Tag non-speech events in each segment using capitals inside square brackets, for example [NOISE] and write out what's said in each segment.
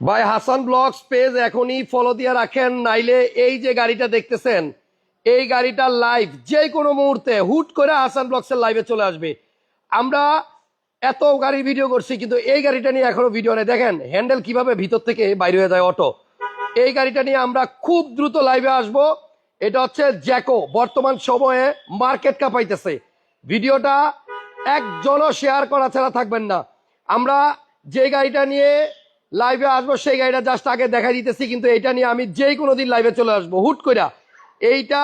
ভাই, Hasan blogs page এখনই follow দিয়ে রাখেন, নাইলে এই যে গাড়িটা দেখতেছেন, এই গাড়িটা লাইভ যে কোনো মুহূর্তে হুট করে হাসান ব্লগসের লাইভে চলে আসবে। আমরা এত গাড়ির ভিডিও করছি, কিন্তু এই গাড়িটা নিয়ে এখনও ভিডিও নেই। দেখেন হ্যান্ডেল কীভাবে ভিতর থেকে বাইরে হয়ে যায় অটো এই গাড়িটা নিয়ে আমরা খুব দ্রুত লাইভে আসব। এটা হচ্ছে জ্যাকো বর্তমান সময়ে মার্কেট কাঁপাইতেছে। ভিডিওটা একজনও শেয়ার করা ছাড়া থাকবেন না। আমরা যে গাড়িটা নিয়ে লাইভে আসব, সেই গাড়িটা জাস্ট আগে দেখা দিতেছি, কিন্তু এটা নিয়ে আমি যেই কোনো দিন লাইভে চলে আসব। হুট কইরা, এইটা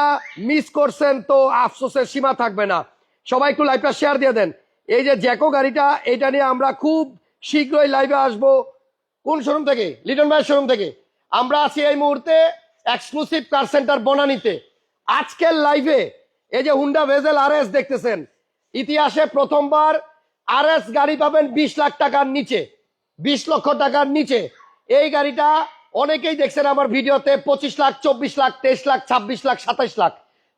মিস করছেন তো আফসোসের সীমা থাকবে না। সবাই একটু লাইভটা শেয়ার দিয়ে দেন। এই যে জ্যাকো গাড়িটা এটা নিয়ে আমরা খুব শীঘ্রই লাইভে আসব। কোন শোরুম থেকে? লিটন ভাইয়ের শোরুম থেকে। আমরা আছি এই মুহূর্তে এক্সক্লুসিভ কার সেন্টার বনানীতে। আজকের লাইভে এই যে হুন্ডা ভেজেল আর দেখতেছেন, ইতিহাসে প্রথমবার আর গাড়ি পাবেন বিশ লাখ টাকার নিচে। বিশ লক্ষ টাকার নিচে। এই গাড়িটা অনেকেই দেখছেন আমার ভিডিওতে পঁচিশ লাখ, চব্বিশ লাখ, তেইশ লাখ, ছাব্বিশ লাখ, সাতাইশ লাখ।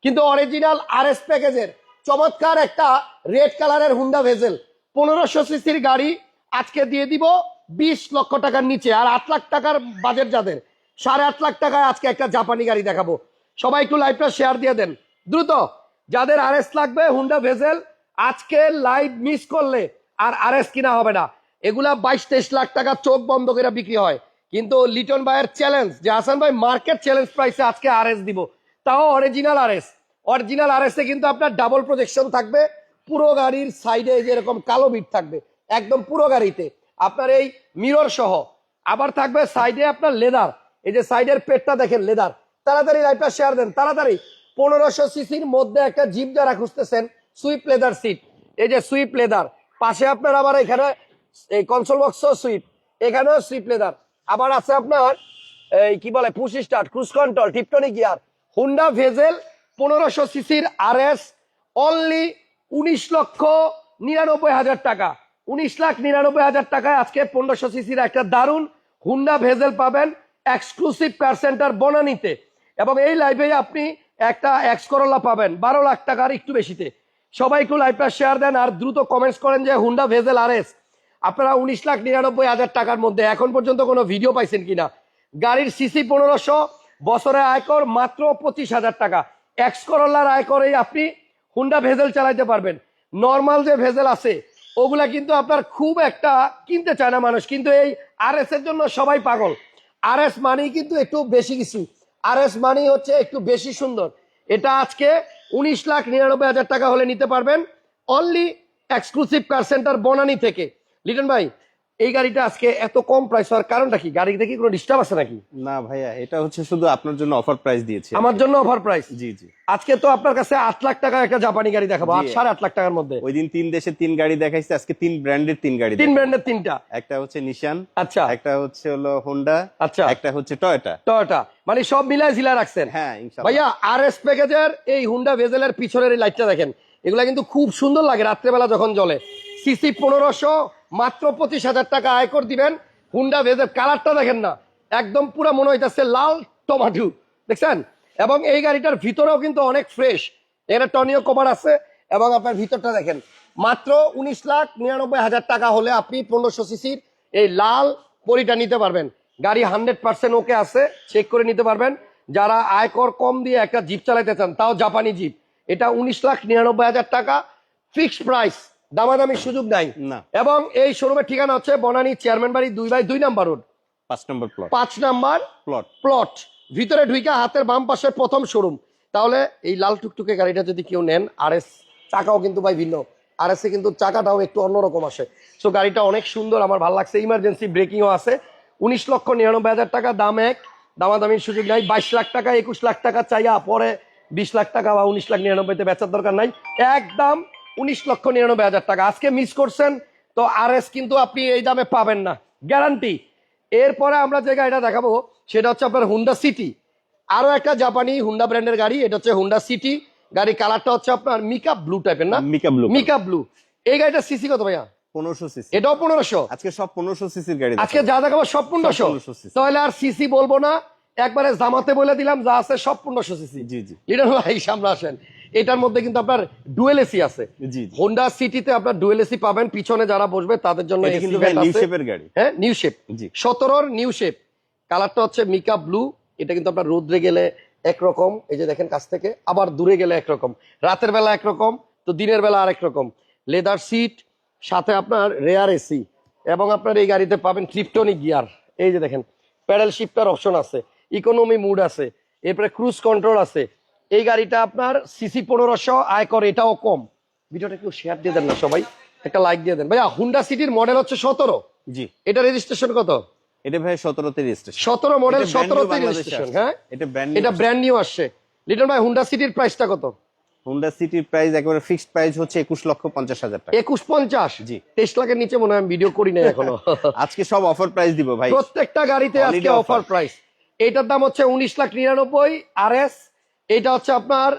কিন্তু অরিজিনাল আর এস প্যাকেজের চমৎকার একটা রেড কালারের হুন্ডা ভেজেল পনেরোশো সিসির গাড়ি আজকে দিয়ে দিব বিশ লক্ষ টাকার নিচে আর আট লাখ টাকার বাজেট যাদের। সাড়ে আট লাখ টাকায় আজকে একটা জাপানি গাড়ি দেখাবো। সবাই একটু লাইভটা শেয়ার দিয়ে দেন। দ্রুত, যাদের আর লাগবে হুন্ডা ভেজেল আজকে লাইভ মিস করলে আর আর কিনা হবে না। এগুলা বাইশ তেইশ লাখ টাকা চোখ বন্ধ করে বিক্রি হয়। কিন্তু লিটন ভাইয়ের চ্যালেঞ্জ যে হাসান ভাই মার্কেট চ্যালেঞ্জ প্রাইসে আজকে আর এস দিব, তাও original R S original R A কিন্তু আপনার ডাবল প্রজেকশন থাকবে, পুরো গাড়ির সাইডে যেরকম কালো বিট থাকবে, একদম পুরো গাড়িতে। আপনার এই মিরর সহ, আবার থাকবে সাইডে আপনার লেদার এই যে সাইডের পেটটা দেখেন লেদার তাড়াতাড়ি লাইটটা শেয়ার দেন, তাড়াতাড়ি। পনেরোশো সিসির মধ্যে একটা জিপ যারা খুঁজতেছেন সুইপ লেদার সিট এই যে সুইপ লেদার পাশে আপনার আবার এখানে এই কনসোল বক্স সুইপ এখানেও সুইপ লেদার আবার আছে আপনার এই কি বলে push start cruise control tiptronic gear Honda Vezel পনেরোশো সিসির আর এস অনলি উনিশ লক্ষ নিরানব্বই হাজার টাকা। উনিশ লাখ নিরানব্বই হাজার টাকায় আজকে পনেরোশো সিসির একটা দারুণ হুন্ডা ভেজেল পাবেন এক্সক্লুসিভ কার সেন্টার বনানীতে। এবং এই লাইভে আপনি একটা এক্স করোলা পাবেন, বারো লাখ টাকার একটু বেশিতে। সবাই একটু লাইভটা শেয়ার দেন আর দ্রুত কমেন্টস করেন যে হুন্ডা ভেজেল আর এস আপনারা উনিশ লাখ নিরানব্বই হাজার টাকার মধ্যে এখন পর্যন্ত কোনো ভিডিও পাইছেন কিনা? গাড়ির সিসি পনেরোশো বছরে আয়কর মাত্র পঁচিশ হাজার টাকা। এক্স করোলার আয়করেই আপনি হুন্ডা ভেজেল চালাইতে পারবেন। নর্মাল যে ভেজেল আছে, ওগুলা কিন্তু আপনার খুব একটা কিনতে চায় না মানুষ। কিন্তু এই আর এর জন্য সবাই পাগল। আর এস মানেই কিন্তু একটু বেশি কিছু। আর এস মানেই হচ্ছে একটু বেশি সুন্দর। এটা আজকে উনিশ লাখ নিরানব্বই হাজার টাকা হলে নিতে পারবেন। Only exclusive car centre Banani থেকে। লিটন ভাই এই গাড়িটা আজকে এত কম প্রাইস হওয়ার কারণটা কি? গাড়ি দেখি কোনো ডিস্টার্ব আছে নাকি? না ভাইয়া এটা হচ্ছে শুধু আপনার জন্য অফার প্রাইস দিয়েছি আমার জন্য অফার প্রাইস জি জি। আজকে তো আপনার কাছে আট লাখ টাকা একটা জাপানি গাড়ি দেখাবো আট। সাড়ে আট লাখ টাকার মধ্যে। ওই দিন তিন দেশে তিন গাড়ি দেখাইছে আজকে তিন ব্র্যান্ডের তিন গাড়ি তিন ব্র্যান্ডের তিনটা? একটা হচ্ছে নিশান আচ্ছা। একটা হচ্ছে হলো হোন্ডা আচ্ছা। একটা হচ্ছে টয়োটা টয়োটা মানে সব মিলায় জিলা রাখছেন? হ্যাঁ ইনশাআল্লাহ ভাইয়া আর এস প্যাকেজের এই হুন্ডা ভেজেলের পিছনের এই লাইটটা দেখেন। এগুলা কিন্তু খুব সুন্দর লাগে রাত্রেবেলা যখন জ্বলে। সিসি পনেরোশো মাত্র পঁচিশ হাজার টাকা আয়কর দিবেন। হুন্ডা ভেজের কালারটা দেখেন না। একদম পুরো মনে হইতেছে লাল টমাটো। দেখছেন? এবং এই গাড়িটার ভিতরেও কিন্তু অনেক ফ্রেশ এখানে টনিও কভার আছে। এবং আপনার ভিতরটা দেখেন, মাত্র উনিশ লাখ নিরানব্বই হাজার টাকা হলে আপনি পনেরোশো সিসির এই লাল পরিটা নিতে পারবেন। গাড়ি হান্ড্রেড পার্সেন্ট ওকে আছে চেক করে নিতে পারবেন। যারা আয়কর কম দিয়ে একটা জিপ চালাতে চান, তাও জাপানি জিপ এটা উনিশ লাখ নিরানব্বই হাজার টাকা ফিক্সড প্রাইস দামাদামির সুযোগ নাই। না। এবং এই শোরুমের ঠিকানা হচ্ছে বনানী চেয়ারম্যান বাড়ি দুই বাই দুই নাম্বার রোড। পাঁচ নম্বর প্লট পাঁচ নাম্বার প্লট প্লট ভিতরে ঢুইকা হাতের বাম পাশের প্রথম শোরুম। তাহলে এই লাল টুকটুকে গাড়িটা যদি কেউ নেন আর এস চাকাও কিন্তু ভাই ভিন্ন। আর এসে কিন্তু চাকাটাও একটু অন্যরকম আসে। সো গাড়িটা অনেক সুন্দর আমার ভালো লাগছে। ইমার্জেন্সি ব্রেকিংও আছে। উনিশ লক্ষ নিরানব্বই হাজার টাকা দাম এক। দামাদামির সুযোগ নাই। বাইশ লাখ টাকা একুশ লাখ টাকা চাইয়া পরে বিশ লাখ টাকা বা উনিশ লাখ নিরানব্বইতে বেচার দরকার নাই। একদম উনিশ লক্ষ নিরানব্বই হাজার টাকা। আজকে মিস করছেন তো আর কিন্তু আপনি এই দামে পাবেন না। গ্যারান্টি এরপরে আমরা যে গাড়িটা দেখাবো সেটা হচ্ছে আপনার হুন্ডা সিটি আরও একটা জাপানি হুন্ডা ব্র্যান্ডের গাড়ি এটা হচ্ছে হুন্ডা সিটি গাড়ি কালারটা হচ্ছে আপনার মিকা ব্লু টাইপের না? মিকা ব্লু মিকা ব্লু এই গাড়িটা সিসি কত ভাইয়া? পনেরোশো সিসি এটাও পনেরোশো? আজকে সব পনেরোশো সিসির গাড়ি আজকে যা দেখাবো সব পনেরোশো। 1500 তাহলে আর সিসি বলব না। একবারে জামাতে বলে দিলাম যা আছে সব পনেরোশো সিসি জি জি। লিডার ভাই সামনে আসেন। এটার মধ্যে কিন্তু আপনার ডুয়েল এসি আছে। হোন্ডা সিটিতে আপনার ডুয়েল এসি পাবেন পিছনে যারা বসবে তাদের জন্য হ্যাঁ নিউ শেপ জি। সতেরোর নিউ শেপ কালারটা হচ্ছে মিকা ব্লু এটা কিন্তু আপনার রোদ্রে গেলে একরকম। এই যে দেখেন কাছ থেকে আবার দূরে গেলে একরকম। রাতের বেলা একরকম তো দিনের বেলা আরেক রকম। লেদার সিট সাথে আপনার রেয়ার এসি এবং আপনার এই গাড়িতে পাবেন ক্লিপটনিক গিয়ার এই যে দেখেন প্যাডেল শিফটার অপশন আছে। ইকোনমি মুড আছে। এরপরে ক্রুজ কন্ট্রোল আছে। এই গাড়িটা আপনার সিসি পনেরোশো আয়কর এটাও কম। ভিডিওটা একটু শেয়ার দিয়ে দেন না সবাই। একটা লাইক দিয়ে দেন। ভাইয়া হুন্ডা সিটির মডেল হচ্ছে সতেরো। জি। এটা রেজিস্ট্রেশন কত? এটা ভাই সতেরোতে রেজিস্ট্রেশন সতেরো মডেল সতেরোতে রেজিস্ট্রেশন হ্যাঁ? এটা ব্র্যান্ড এটা ব্র্যান্ড নিউ আসছে। লিটন ভাই হুন্ডা সিটির প্রাইসটা কত? হোন্ডা সিটির প্রাইস একেবারে ফিক্সড প্রাইস হচ্ছে একুশ লক্ষ পঞ্চাশ হাজার টাকা। একুশ পঞ্চাশ? জি। তেইশ লাখের নিচে মনে হয় ভিডিও করি এখনও। [LAUGHS] আজকে সব অফার প্রাইস দিব ভাই। প্রত্যেকটা গাড়িতে আজকে অফার প্রাইস এটার দাম হচ্ছে উনিশ লাখ নিরানব্বই আর এস এটা হচ্ছে আপনার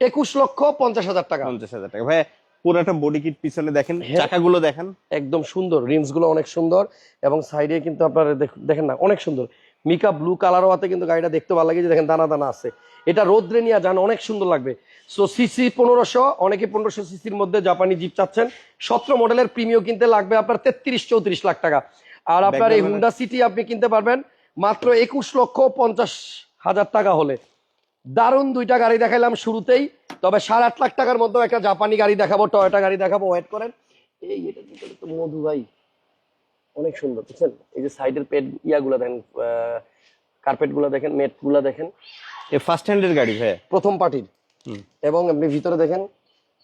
একুশ লক্ষ পঞ্চাশ হাজার টাকা। পঞ্চাশ হাজার টাকা। ভাই পুরোটা বডি কিট পিছনে দেখেন হ্যাঁ। চাকাগুলো দেখেন। একদম সুন্দর রিমসগুলো অনেক সুন্দর এবং সাইডে কিন্তু আপনার দেখেন না অনেক সুন্দর। মিকা ব্লু কালারও আছে কিন্তু গাড়িটা দেখতে ভালো লাগে যে দেখেন দানা দানা আছে। এটা রোদ্রে নিয়ে যান অনেক সুন্দর লাগবে। সো সিসি পনেরোশো অনেকে পনেরোশো সিসির মধ্যে জাপানি জিপ চাচ্ছেন। সতেরো মডেলের প্রিমিয় কিনতে লাগবে আপনার তেত্রিশ চৌত্রিশ লাখ টাকা। আর আপনার এই হুন্ডা সিটি আপনি কিনতে পারবেন মাত্র একুশ লক্ষ পঞ্চাশ হাজার টাকা হলে। দারুণ দুইটা গাড়ি দেখাইলাম শুরুতেই তবে সাড়ে আট লাখ টাকার মধ্যে একটা জাপানি গাড়ি দেখাবো টয়োটা গাড়ি দেখাবো ওয়েট করেন। এই এটা তো মধু ভাই? অনেক সুন্দর বুঝছেন? এই যে সাইডের পেট ইয়াগুলো দেখেন কার্পেটগুলো দেখেন মেটগুলো দেখেন। এ ফার্স্ট হ্যান্ডের গাড়ি ভাই? প্রথম পার্টির। এবং আপনি ভিতরে দেখেন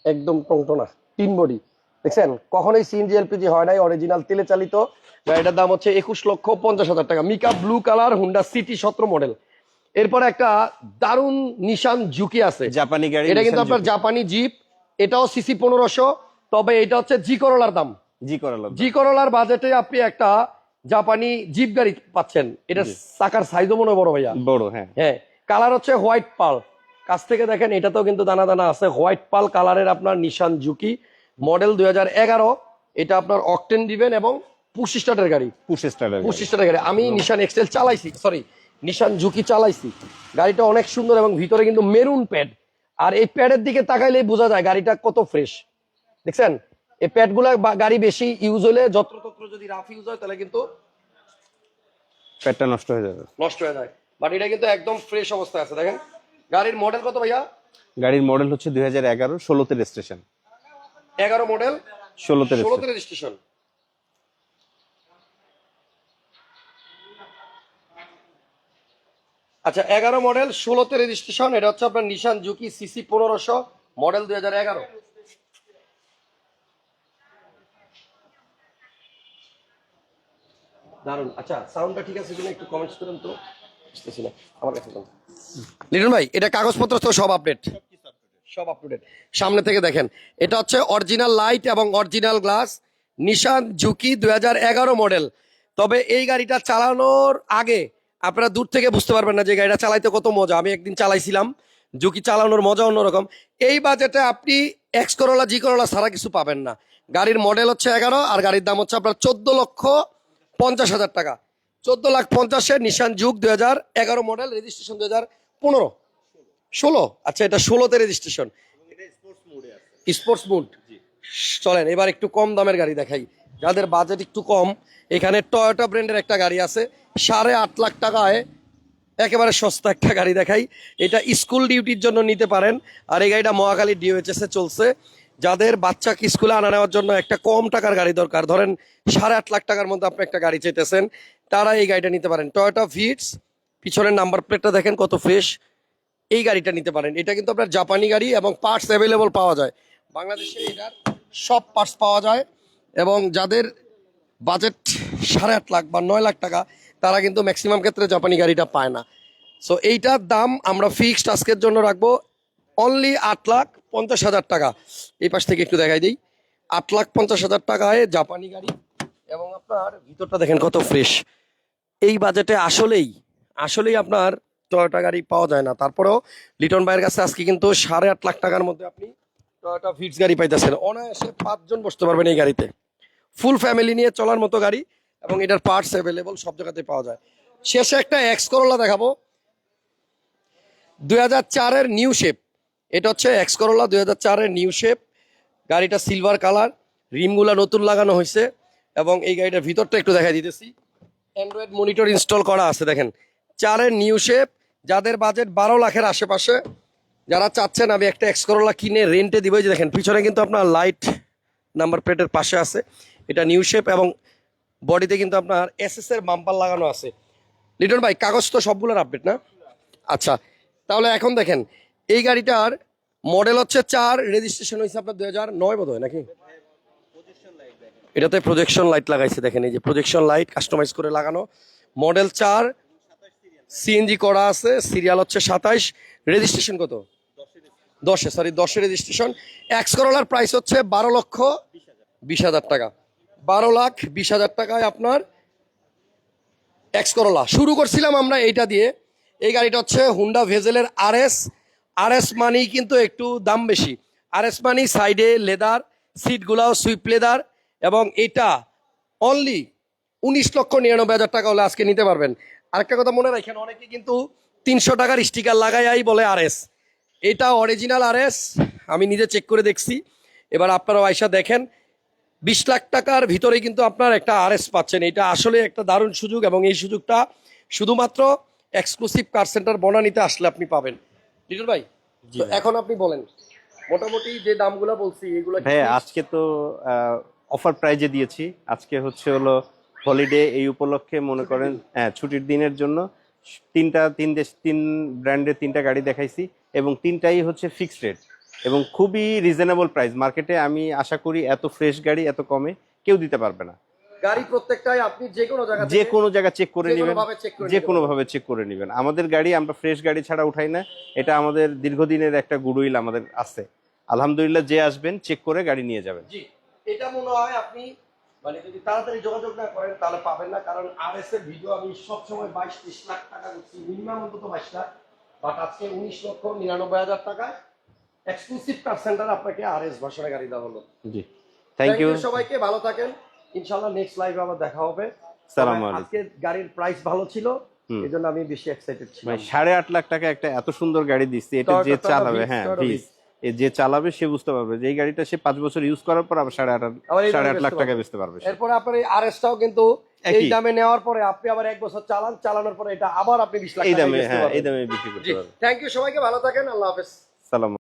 একদম টংটনা তিন বডি। দেখছেন? কখনোই সিএনজি এলপিজি হয় নাই অরিজিনাল তেলে চালিত। গাড়িটার দাম হচ্ছে একুশ লক্ষ পঞ্চাশ হাজার টাকা। Mica blue colour Honda City সতেরো মডেল এরপর একটা দারুণ নিশান ঝুঁকি আছে। জাপানি গাড়ি এটা কিন্তু আপনার জাপানি জিপ এটাও সিসি পনেরোশো তবে এটা হচ্ছে জি করলার দাম। জি করালাম জি করলার বাজেটে আপনি একটা জাপানি জিপ গাড়ি পাচ্ছেন। এটা চাকার সাইজও মনে বড় ভাইয়া। বড় হ্যাঁ। হ্যাঁ কালার হচ্ছে হোয়াইট পাল। কাছ থেকে দেখেন এটাতেও কিন্তু দানা দানা আছে। হোয়াইট পাল কালারের আপনার নিশান জুকি মডেল দুই হাজার এগারো এটা আপনার অকটেন দিবেন এবং পুশ স্টার্টের গাড়ি। পুশ স্টারের পুশ স্টার্টের গাড়ি। আমি নিশান এক্সেল চালাইছি সরি নিশান ঝুঁকি চালাইছি। গাড়িটা অনেক সুন্দর এবং ভিতরে কিন্তু মেরুন প্যাড। আর এই প্যাডের দিকে তাকাইলেই বোঝা যায় গাড়িটা কত ফ্রেশ। দেখছেন? এই প্যাডগুলা গাড়ি বেশি ইউজ হলে যত্রতত্র যদি রাফ ইউজ হয় তাহলে কিন্তু প্যাডটা নষ্ট হয়ে যাবে। নষ্ট হয়ে যায়। বাট এটা কিন্তু একদম ফ্রেশ অবস্থায় আছে। দেখেন গাড়ির মডেল কত ভাইয়া? গাড়ির মডেল হচ্ছে দুই হাজার এগারো ষোলোতে রেজিস্ট্রেশন। এগারো মডেল ষোলোতে ষোলোতে রেজিস্ট্রেশন। আচ্ছা এগারো মডেল, ষোলোতে রেজিস্ট্রেশন এটা হচ্ছে আপনার নিশান জুকি সিসি পনেরোশো মডেল দুই হাজার এগারো। আচ্ছা ভাই, এটা কাগজপত্র তো সব আপডেট সব আপ টু ডেট সামনে থেকে দেখেন, এটা হচ্ছে অরিজিনাল লাইট এবং অরিজিনাল গ্লাস নিশান জুকি দুই হাজার এগারো মডেল তবে এই গাড়িটা চালানোর আগে আপনারা দূর থেকে বুঝতে পারবেন না যে গাড়িটা চালাইতে কত মজা। আমি একদিন চালাইছিলাম জুকি চালানোর মজা অন্যরকম। এই বাজেটে আপনি এক্স করোলা জি করোলা ছাড়া কিছু পাবেন না। গাড়ির মডেল হচ্ছে এগারো আর গাড়ির দাম হচ্ছে আপনার চোদ্দ লক্ষ পঞ্চাশ হাজার টাকা। চোদ্দ লাখ পঞ্চাশে নিশান যুগ দুই হাজার এগারো মডেল রেজিস্ট্রেশন দুই হাজার পনেরো। ষোলো? আচ্ছা এটা ষোলোতে রেজিস্ট্রেশন স্পোর্টস মুড চলেন এবার একটু কম দামের গাড়ি দেখাই। যাদের বাজেট একটু কম, এখানে টয়োটা ব্র্যান্ডের একটা গাড়ি আছে। সাড়ে আট লাখ টাকায় একেবারে সস্তা একটা গাড়ি দেখাই। এটা স্কুল ডিউটির জন্য নিতে পারেন। আর এই গাড়িটা মহাখালী ডিওএইচএস এ চলছে। যাদের বাচ্চাকে স্কুলে আনা নেওয়ার জন্য একটা কম টাকার গাড়ি দরকার, ধরেন সাড়ে আট লাখ টাকার মধ্যে আপনি একটা গাড়ি চাইতেছেন, তারা এই গাড়িটা নিতে পারেন। টয়োটা ভিটস পিছনের নাম্বার প্লেটটা দেখেন কত ফ্রেশ এই গাড়িটা নিতে পারেন। এটা কিন্তু আপনার জাপানি গাড়ি এবং পার্টস অ্যাভেলেবল পাওয়া যায়। বাংলাদেশে এটার সব পার্টস পাওয়া যায়। এবং যাদের বাজেট সাড়ে আট লাখ বা নয় লাখ টাকা, তারা কিন্তু ম্যাক্সিমাম ক্ষেত্রে জাপানি গাড়িটা পায় না। সো এইটার দাম আমরা ফিক্সড আজকের জন্য রাখব অনলি আট লাখ পঞ্চাশ হাজার টাকা। এই পাশ থেকে একটু দেখাই দিই। আট লাখ পঞ্চাশ হাজার টাকায় জাপানি গাড়ি এবং আপনার ভিতরটা দেখেন কত ফ্রেশ এই বাজেটে আসলেই আসলেই আপনার টয়োটা গাড়ি পাওয়া যায় না। তারপরেও লিটন ভাইয়ের কাছে আজকে কিন্তু সাড়ে আট লাখ টাকার মধ্যে আপনি টয়োটা ভিটস গাড়ি পাইতেছেন। অনায়াসে পাঁচজন বসতে পারবেন এই গাড়িতে। ফুল ফ্যামিলি নিয়ে চলার মতো গাড়ি এবং এটার পার্টস অ্যাভেলেবল সব জায়গাতে পাওয়া যায়। শেষে একটা এক্স করোলা দেখাবো। দুই হাজার নিউ শেপ এটা হচ্ছে এক্স করোলা দুই হাজার নিউ শেপ গাড়িটা সিলভার কালার রিমগুলা নতুন লাগানো হয়েছে এবং এই গাড়িটার ভিতরটা একটু দেখা দিতেছি। অ্যান্ড্রয়েড মনিটর ইনস্টল করা আছে, দেখেন। চারের নিউ শেপ যাদের বাজেট বারো লাখের আশেপাশে যারা চাচ্ছেন আমি একটা এক্স করোলা কিনে রেন্টে দিব যে দেখেন, পিছনে কিন্তু আপনার লাইট নাম্বার প্লেটের পাশে আছে। এটা নিউ শেপ এবং বডিতে কিন্তু আপনার এসএস এর বাম্পার লাগানো আছে। লিটন ভাই, কাগজ তো সবগুলোর আপডেট না? আচ্ছা তাহলে এখন দেখেন, এই গাড়িটার মডেল হচ্ছে চার রেজিস্ট্রেশন হয়েছে আপনার দু হাজার নয় বোধ হয় নাকি? এটাতে প্রজেকশন লাইট লাগাইছে, দেখেন, এই যে প্রজেকশন লাইট কাস্টমাইজ করে লাগানো। মডেল চার সিএনজি করা আছে, সিরিয়াল হচ্ছে সাতাইশ। রেজিস্ট্রেশন কত? দশে সরি দশে রেজিস্ট্রেশন। এক্স করোলার প্রাইস হচ্ছে বারো লক্ষ বিশ হাজার টাকা। বারো লাখ বিশ হাজার টাকায় আপনার এক্স করোলা শুরু করছিলাম আমরা এইটা দিয়ে। এই গাড়িটা হচ্ছে Honda ভেজেলের R S R S money কিন্তু একটু দাম বেশি। আর এস মানি সাইডে লেদার সিটগুলাও সুইপ লেদার এবং এটা অনলি উনিশ লক্ষ নিরানব্বই হাজার টাকা হলে আজকে নিতে পারবেন। আরেকটা কথা মনে রাখেন অনেকে কিন্তু তিনশো টাকার স্টিকার লাগাই বলে আর এস এটা অরিজিনাল আর এস আমি নিজে চেক করে দেখছি। এবার আপনারা আয়সা দেখেন বিশ লাখ টাকার ভিতরে কিন্তু আপনার একটা আরএস পাচ্ছেন। এটা আসলে একটা দারুণ সুযোগ এবং এই সুযোগটা শুধুমাত্র এক্সক্লুসিভ কার সেন্টার বনানীতে আসলে আপনি পাবেন। লিটন ভাই এখন আপনি বলেন মোটামুটি যে দামগুলো বলছি এগুলো হ্যাঁ আজকে তো অফার প্রাইজে দিয়েছি। আজকে হচ্ছে হলো হলিডে এই উপলক্ষে মনে করেন হ্যাঁ ছুটির দিনের জন্য তিনটা তিন দেশ তিন ব্র্যান্ডের তিনটা গাড়ি দেখাইছি এবং তিনটাই হচ্ছে ফিক্সড রেট এবং খুবই রিজনেবল প্রাইস মার্কেটে আমি আশা করি এত ফ্রেশ গাড়ি এত কমে কেউ দিতে পারবে না। গাড়ি প্রত্যেকটাই আপনি যে কোনো জায়গা যে কোনো জায়গা চেক করে নেবেন যে কোনো ভাবে চেক করে নেবেন। আমাদের গাড়ি আমরা ফ্রেশ গাড়ি ছাড়া উঠাই না এটা আমাদের দীর্ঘদিনের একটা গুডউইল আমাদের আছে। আলহামদুলিল্লাহ যে আসবেন চেক করে গাড়ি নিয়ে যাবেন। জি এটা মনে হয় আপনি মানে যদি তাড়াতাড়ি যোগাযোগ না করেন তাহলে পাবেন না কারণ আর এস এর ভিডিও আমি সবসময় বাইশ ত্রিশ লাখ টাকা করছি মিনিমাম অন্তত বাইশ লাখ। বাট আজকে উনিশ লক্ষ নিরানব্বই হাজার টাকায় এক্সক্লুসিভ কার সেন্টার আপনাকে আর এস ভাষণে গাড়ি দেওয়া হলো। জি। থ্যাংক ইউ সবাইকে ভালো থাকেন। ইনশাল্লাহ নেক্সট লাইভে আবার দেখা হবে। সালামু। আজকে গাড়ির প্রাইস ভালো ছিল হুম। এই জন্য আমি বেশি এক্সাইটেড ছিলাম। সাড়ে আট লাখ টাকা একটা এত সুন্দর গাড়ি দিচ্ছি এটা যে চালাবে হ্যাঁ এ যে চালাবে সে বুঝতে পারবে যে এই গাড়িটা সে পাঁচ বছর ইউজ করার পর আবার সাড়ে আট সাড়ে আট লাখ টাকা। বেচতে পারবে। এরপরে আপনার এই আর এসটাও কিন্তু এই দামে নেওয়ার পরে আপনি আবার এক বছর চালান চালানোর পরে এটা আবার আপনি বিশ লাখ এই দামে হ্যাঁ এই দামে বিক্রি করতে পারবেন। থ্যাংক ইউ সবাইকে ভালো থাকেন আল্লাহ হাফেজ। সালাম